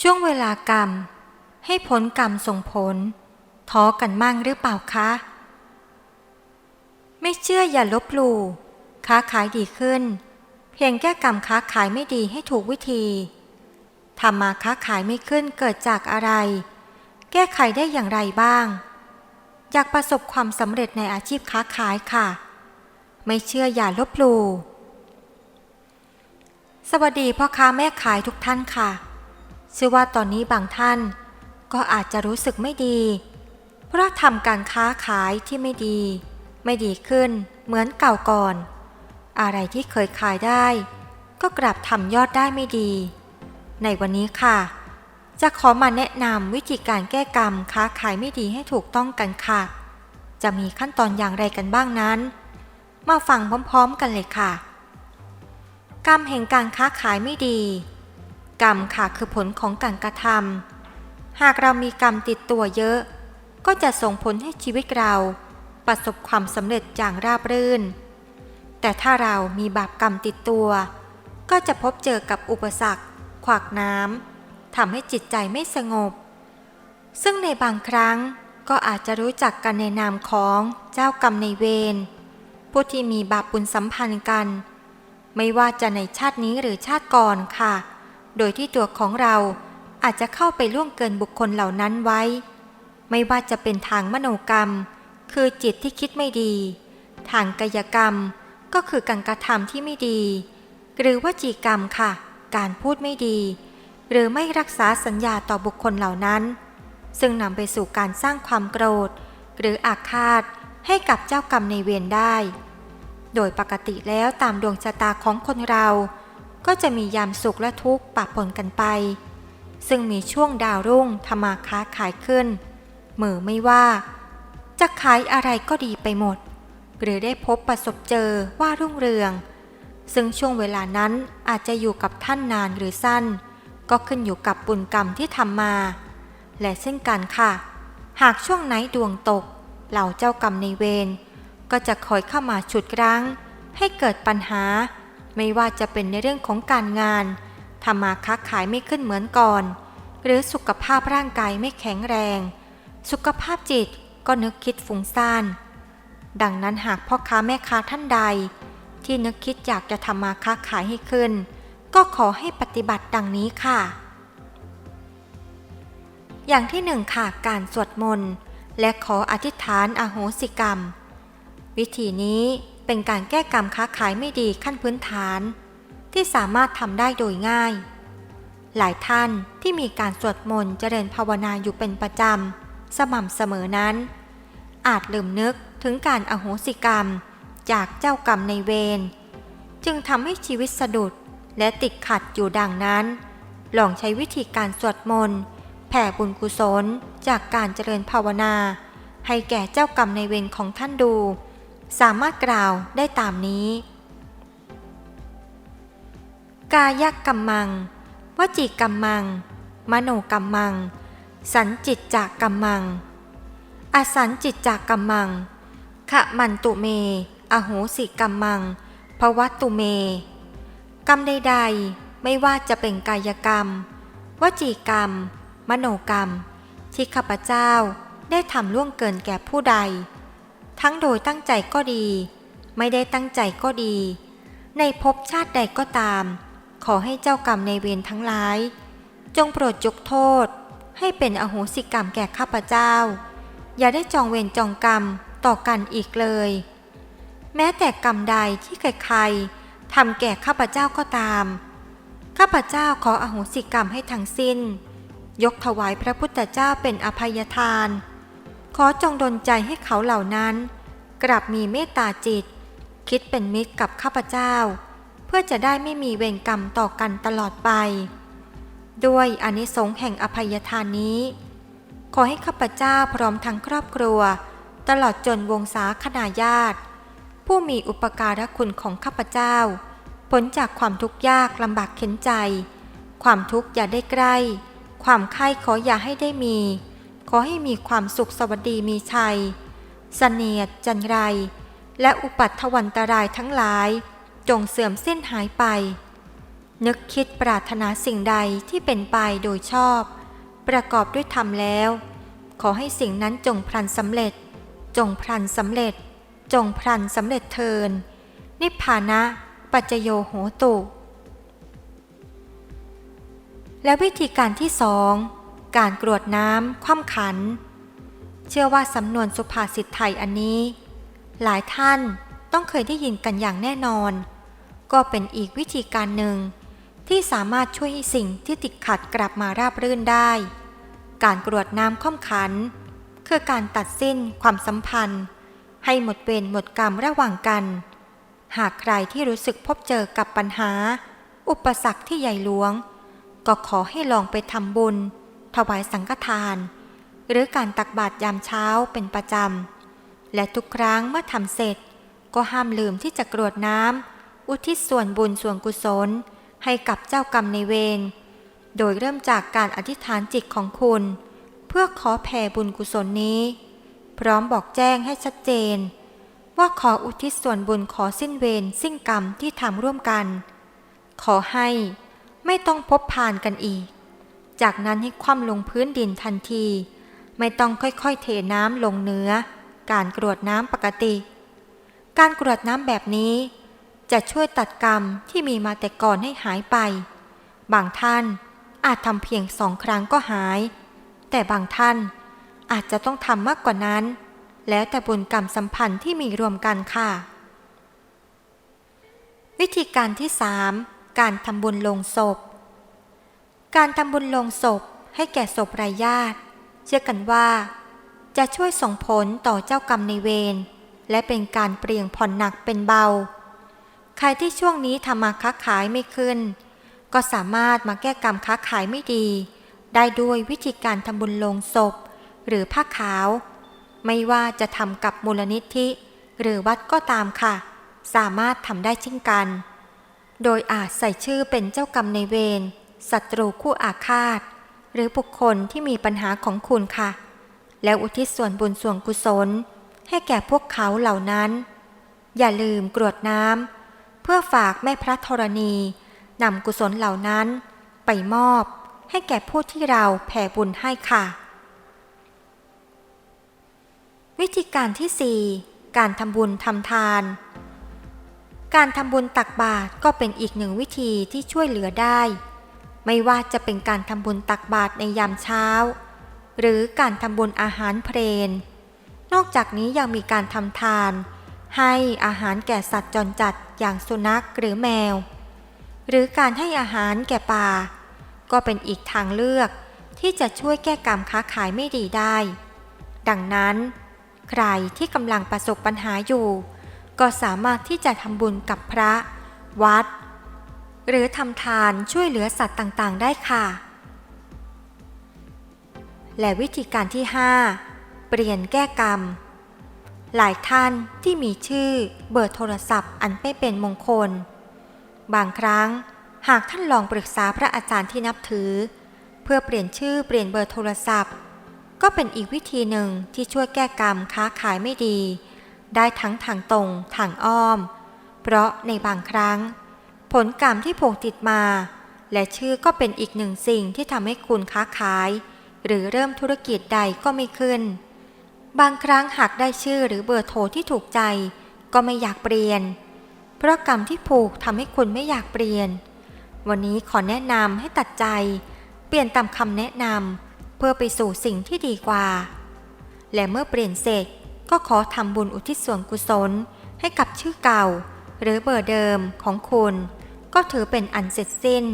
ช่วงเวลากรรม ให้ผลกรรมส่งผล ท้อกันมั่งหรือเปล่าคะ ไม่เชื่ออย่าลบหลู่ค้าขายดีขึ้น เพียงแก้กรรมค้าขายไม่ดีให้ถูกวิธีทำมาค้าขายไม่ขึ้นเกิดจากอะไร แก้ไขได้อย่างไรบ้าง อยากประสบความสำเร็จในอาชีพค้าขายค่ะ ไม่เชื่ออย่าลบหลู่สวัสดีพ่อค้าแม่ขายทุกท่านค่ะ เชื่อว่าตอนนี้บางท่าน ก็อาจจะรู้สึกไม่ดี เพราะทำการค้าขายที่ไม่ดี ไม่ดีขึ้นเหมือนเก่าก่อน อะไรที่เคยขายได้ ก็กลับทำยอดได้ไม่ดี ในวันนี้ค่ะ จะขอมาแนะนำวิธีการแก้กรรมค้าขายไม่ดีให้ถูกต้องกันค่ะ จะมีขั้นตอนอย่างไรกันบ้างนั้น มาฟังพร้อมๆกันเลยค่ะ กรรมแห่งการค้าขายไม่ดี กรรมค่ะคือผลของการกระทำหากเรามีกรรมติดตัวเยอะ ก็จะส่งผลให้ชีวิตเรา ประสบความสำเร็จอย่างราบรื่น แต่ถ้าเรามีบาปกรรมติดตัว ก็จะพบเจอกับอุปสรรค ขวากน้ำทำให้จิตใจไม่สงบ ซึ่งในบางครั้งก็อาจจะรู้จักกันในนามของเจ้ากรรมในเวรผู้ที่มีบาปบุญสัมพันธ์กัน ไม่ว่าจะในชาตินี้หรือชาติก่อนค่ะ โดยที่ตัวของเราอาจจะเข้าไปล่วงเกินบุคคลเหล่านั้นไว้ ไม่ว่าจะเป็นทางมโนกรรม คือจิตที่คิดไม่ดี ทางกายกรรมก็คือการกระทำที่ไม่ดี หรือวจีกรรมค่ะ การพูดไม่ดี หรือไม่รักษาสัญญาต่อบุคคลเหล่านั้น ซึ่งนำไปสู่การสร้างความโกรธ หรืออาฆาตให้กับเจ้ากรรมในเวรได้ โดยปกติแล้วตามดวงชะตาของคนเรา ก็จะมียามสุขและทุกข์ปะปนกันไป ซึ่งมีช่วงดาวรุ่งทำมาค้าขายขึ้น มือไม่ว่า จะขายอะไรก็ดีไปหมด หรือได้พบประสบเจอว่ารุ่งเรือง ซึ่งช่วงเวลานั้นอาจจะอยู่กับท่านนานหรือสั้น ก็ขึ้นอยู่กับบุญกรรมที่ทำมา และเช่นกันค่ะ หากช่วงไหนดวงตก เหล่าเจ้ากรรมในเวรก็จะคอยเข้ามาฉุดรั้ง ให้เกิดปัญหา ไม่ว่าจะเป็นในเรื่องของการงานทำมาค้าขายไม่ขึ้นเหมือนก่อน หรือสุขภาพร่างกายไม่แข็งแรง สุขภาพจิตก็นึกคิดฟุ้งซ่าน ดังนั้นหากพ่อค้าแม่ค้าท่านใด ที่นึกคิดอยากจะทำมาค้าขายให้ขึ้น ก็ขอให้ปฏิบัติดังนี้ค่ะ อย่างที่หนึ่งค่ะการสวดมนต์และขออธิษฐานอโหสิกรรม วิธีนี้ เป็นการแก้กรรมค้าขายไม่ดีขั้นพื้นฐาน ที่สามารถทำได้โดยง่าย หลายท่านที่มีการสวดมนต์เจริญภาวนาอยู่เป็นประจำ สม่ำเสมอนั้น อาจลืมนึกถึงการอโหสิกรรมจากเจ้ากรรมในเวรจึงทำให้ชีวิตสะดุดและติดขัดอยู่ดังนั้น ลองใช้วิธีการสวดมนต์แผ่บุญกุศลจากการเจริญภาวนา ให้แก่เจ้ากรรมในเวรของท่านดู สามารถกล่าวได้ตามนี้ กายกรรมัง วจีกรรมัง มโนกรรมัง สันจิตจากกรรมัง อสันจิตจากกรรมัง ขะมันตุเม อโหสิกรรมัง ภวัตตุเม กรรมใดๆ ไม่ว่าจะเป็นกายกรรม วจีกรรม มโนกรรม ที่ข้าพเจ้าได้ทำล่วงเกินแก่ผู้ใด ทั้งโดยตั้งใจก็ดี ไม่ได้ตั้งใจก็ดี ในภพชาติใดก็ตาม ขอให้เจ้ากรรมในเวรทั้งหลาย จงโปรดยกโทษ ให้เป็นอโหสิกรรมแก่ข้าพเจ้า อย่าได้จองเวรจองกรรมต่อกันอีกเลย แม้แต่กรรมใดที่ใครๆทำแก่ข้าพเจ้าก็ตาม ข้าพเจ้าขออโหสิกรรมให้ทั้งสิ้น ยกถวายพระพุทธเจ้าเป็นอภัยทาน ขอจงดลใจให้เขาเหล่านั้น กลับมีเมตตาจิต คิดเป็นมิตรกับข้าพเจ้า เพื่อจะได้ไม่มีเวรกรรมต่อกันตลอดไป ด้วยอานิสงส์แห่งอภัยทานนี้ ขอให้ข้าพเจ้าพร้อมทั้งครอบครัว ตลอดจนวงศาคณาญาติ ผู้มีอุปการะคุณของข้าพเจ้าผลจากความทุกข์ยากลำบากเข็นใจ ความทุกข์อย่าได้ใกล้ ความไข้ขออย่าให้ได้มี ขอให้มีความสุขสวัสดีมีชัยเสนียดจันไร และอุปัตถวันตรายทั้งหลาย จงเสื่อมสิ้นหายไป นึกคิดปรารถนาสิ่งใดที่เป็นไปโดยชอบ ประกอบด้วยธรรมแล้ว ขอให้สิ่งนั้นจงพลันสำเร็จ จงพลันสำเร็จ จงพลันสำเร็จเทิน นิพพานะ ปัจโยโหตุและวิธีการที่สอง การกรวดน้ำคว่ำขัน เชื่อว่าสำนวนสุภาษิตไทยอันนี้ หลายท่านต้องเคยได้ยินกันอย่างแน่นอน ก็เป็นอีกวิธีการหนึ่ง ที่สามารถช่วยให้สิ่งที่ติดขัดกลับมาราบรื่นได้ การกรวดน้ำค่อมขัน คือการตัดสิ้นความสัมพันธ์ ให้หมดเวรหมดกรรมระหว่างกัน หากใครที่รู้สึกพบเจอกับปัญหา อุปสรรคที่ใหญ่หลวง ก็ขอให้ลองไปทำบุญ ถวายสังฆทาน หรือการตักบาตรยามเช้าเป็นประจำ และทุกครั้งเมื่อทำเสร็จ ก็ห้ามลืมที่จะกรวดน้ำอุทิศส่วนบุญส่วนกุศล ให้กับเจ้ากรรมในเวร โดยเริ่มจากการอธิษฐานจิตของคุณ เพื่อขอแผ่บุญกุศลนี้ พร้อมบอกแจ้งให้ชัดเจน ว่าขออุทิศส่วนบุญขอสิ้นเวรสิ้นกรรมที่ทำร่วมกัน ขอให้ไม่ต้องพบผ่านกันอีก จากนั้นให้คว่ำลงพื้นดินทันที ไม่ต้องค่อยๆเทน้ำลงเนื้อ การกรวดน้ำปกติ การกรวดน้ำแบบนี้ จะช่วยตัดกรรมที่มีมาแต่ก่อนให้หายไป บางท่านอาจทำเพียงสองครั้งก็หาย แต่บางท่านอาจจะต้องทำมากกว่านั้น แล้วแต่บุญกรรมสัมพันธ์ที่มีรวมกันค่ะ วิธีการที่ 3 การทำบุญลงศพ การทำบุญลงศพให้แก่ศพรายญาติ เชื่อกันว่า จะช่วยส่งผลต่อเจ้ากรรมในเวรและเป็นการเปลี่ยงผ่อนหนักเป็นเบา ใครที่ช่วงนี้ทำมาค้าขายไม่ขึ้น ก็สามารถมาแก้กรรมค้าขายไม่ดี ได้ด้วยวิธีการทำบุญลงศพ หรือผ้าขาว ไม่ว่าจะทำกับมูลนิธิ หรือวัดก็ตามค่ะ สามารถทำได้เช่นกัน โดยอาจใส่ชื่อเป็นเจ้ากรรมในเวร ศัตรูคู่อาฆาต หรือบุคคลที่มีปัญหาของคุณค่ะ แล้วอุทิศส่วนบุญส่วนกุศล ให้แก่พวกเขาเหล่านั้น อย่าลืมกรวดน้ำเพื่อฝากแม่พระธรณีนำกุศลเหล่านั้นไปมอบให้แก่ผู้ที่เราแผ่บุญให้ค่ะ วิธีการที่ 4 การทำบุญทำทาน การทำบุญตักบาตรก็เป็นอีกหนึ่งวิธีที่ช่วยเหลือได้ ไม่ว่าจะเป็นการทำบุญตักบาตรในยามเช้า หรือการทำบุญอาหารเพลน นอกจากนี้ยังมีการทำทาน ให้อาหารแก่สัตว์จรจัดอย่างสุนัขหรือแมว หรือการให้อาหารแก่ปลาก็เป็นอีกทางเลือกที่จะช่วยแก้กรรมค้าขายไม่ดีได้ ดังนั้น ใครที่กำลังประสบปัญหาอยู่ ก็สามารถที่จะทำบุญกับพระ วัด หรือทำทานช่วยเหลือสัตว์ต่างๆ ได้ค่ะ และวิธีการที่ 5 เปลี่ยนแก้กรรม หลายท่านที่มีชื่อเบอร์โทรศัพท์อันไม่เป็นมงคล บางครั้งหากท่านลองปรึกษาพระอาจารย์ที่นับถือ เพื่อเปลี่ยนชื่อเปลี่ยนเบอร์โทรศัพท์ ก็เป็นอีกวิธีหนึ่งที่ช่วยแก้กรรมค้าขายไม่ดี ได้ทั้งทางตรงทางอ้อม เพราะในบางครั้ง ผลกรรมที่ผูกติดมา และชื่อก็เป็นอีกหนึ่งสิ่งที่ทำให้คุณค้าขาย หรือเริ่มธุรกิจใดก็ไม่ขึ้น บางครั้งหากได้ชื่อหรือเบอร์โทรที่ถูกใจ ก็ไม่อยากเปลี่ยน เพราะกรรมที่ผูกทำให้คุณไม่อยากเปลี่ยน วันนี้ขอแนะนำให้ตัดใจ เปลี่ยนตามคำแนะนำเพื่อไปสู่สิ่งที่ดีกว่า และเมื่อเปลี่ยนเสร็จก็ขอทำบุญอุทิศส่วนกุศลให้กับชื่อเก่า หรือเบอร์เดิมของคุณ ก็ถือเป็นอันเสร็จสิ้น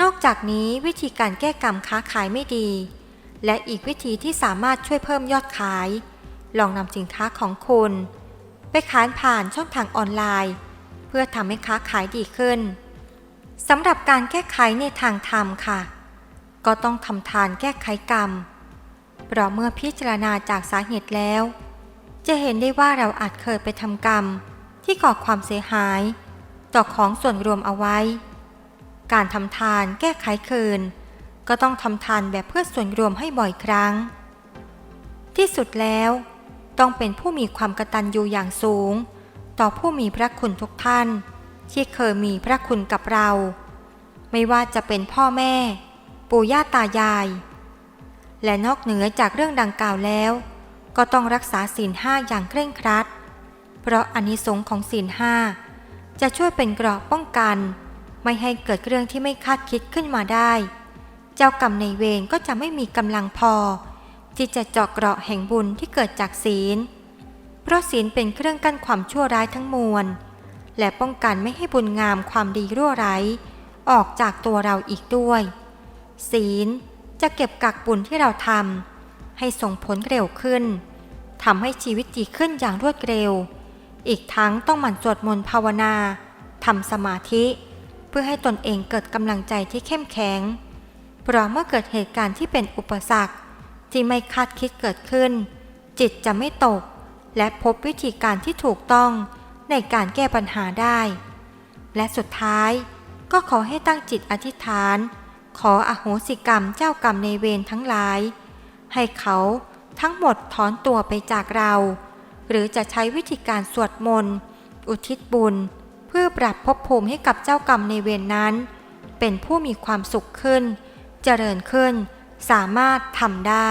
นอกจากนี้วิธีการแก้กรรมค้าขายไม่ดี และอีกวิธีที่สามารถช่วยเพิ่มยอดขาย ลองนำสินค้าของคุณ ไปขายผ่านช่องทางออนไลน์ เพื่อทำให้ค้าขายดีขึ้นสำหรับการแก้ไขในทางธรรมค่ะ ก็ต้องทำทานแก้ไขกรรม เพราะเมื่อพิจารณาจากสาเหตุแล้ว จะเห็นได้ว่าเราอาจเคยไปทำกรรมที่ก่อความเสียหาย ต่อของส่วนรวมเอาไว้ การทำทานแก้ไขคืน ก็ต้องทำทานแบบเพื่อส่วนรวมให้บ่อยครั้ง ที่สุดแล้ว ต้องเป็นผู้มีความกตัญญูอย่างสูง ต่อผู้มีพระคุณทุกท่าน ที่เคยมีพระคุณกับเรา ไม่ว่าจะเป็นพ่อแม่ ปู่ย่าตายาย และนอกเหนือจากเรื่องดังกล่าวแล้ว ก็ต้องรักษาศีลห้าอย่างเคร่งครัด เพราะอานิสงส์ของศีลห้า จะช่วยเป็นเกราะป้องกัน ไม่ให้เกิดเรื่องที่ไม่คาดคิดขึ้นมาได้ เจ้ากรรมในายเวรก็จะไม่มีกำลังพอ ที่จะเจาะเกราะแห่งบุญที่เกิดจากศีล เพราะศีลเป็นเครื่องกั้นความชั่วร้ายทั้งมวล และป้องกันไม่ให้บุญงามความดีรั่วไหลออกจากตัวเราอีกด้วย ศีลจะเก็บกักบุญที่เราทำให้ส่งผลเร็วขึ้นทำให้ชีวิตดีขึ้นอย่างรวดเร็ว อีกทั้งต้องหมั่นสวดมนต์ภาวนาทำสมาธิ เพื่อให้ตนเองเกิดกำลังใจที่เข้มแข็ง เพราะเมื่อเกิดเหตุการณ์ที่เป็นอุปสรรค ที่ไม่คาดคิดเกิดขึ้น จิตจะไม่ตก และพบวิธีการที่ถูกต้องในการแก้ปัญหาได้ และสุดท้ายก็ขอให้ตั้งจิตอธิษฐาน ขออโหสิกรรมเจ้ากรรมในเวรทั้งหลาย ให้เขาทั้งหมดถอนตัวไปจากเรา หรือจะใช้วิธีการสวดมนต์ อุทิศบุญ เพื่อปรับภพภูมิให้กับเจ้ากรรมในเวรนั้น เป็นผู้มีความสุขขึ้น เจริญขึ้น สามารถทำได้